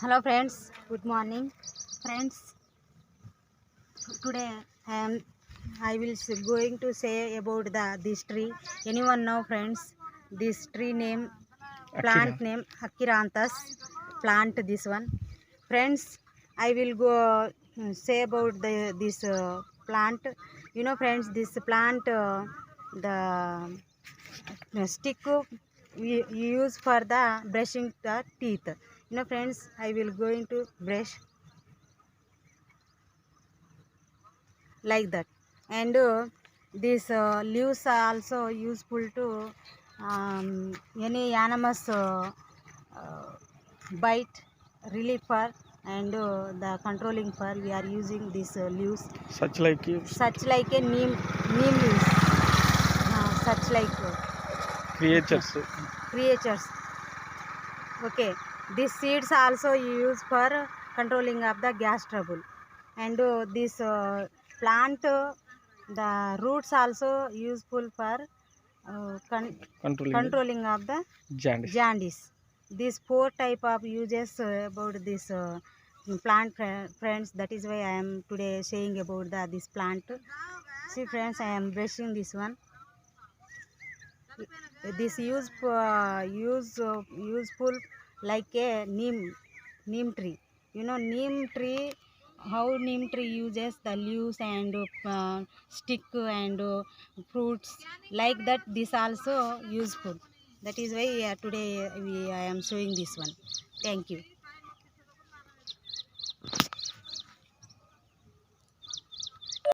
hello friends. Good morning. Friends today i am i will going to say about the this tree. Anyone know friends? This tree name plant name achiranthus plant this one. Friends i will go uh, say about the this uh, plant. You know friends this plant uh, the uh, stick we use for the brushing the teeth you know friends i will going to brush like that. And uh, these uh, leaves are also useful to um, any animals uh, uh, bite relief for and uh, the controlling for we are using these uh, leaves. Such like such like a neem neem leaves. Uh, such like uh, creatures. creatures. Okay these seeds also used for controlling of the gas trouble. And uh, this uh, plant uh, the roots also useful for uh, con- controlling controlling of the jaundice jaundice these four type of uses uh, about this uh, plant friends that is why i am today saying about the this plant. See friends i am brushing this one. This use uh, use uh, useful like a neem neem tree. You know neem tree how neem tree uses the leaves and uh, stick and uh, fruits like that this also useful. That is why uh, today we i am showing this one. Thank you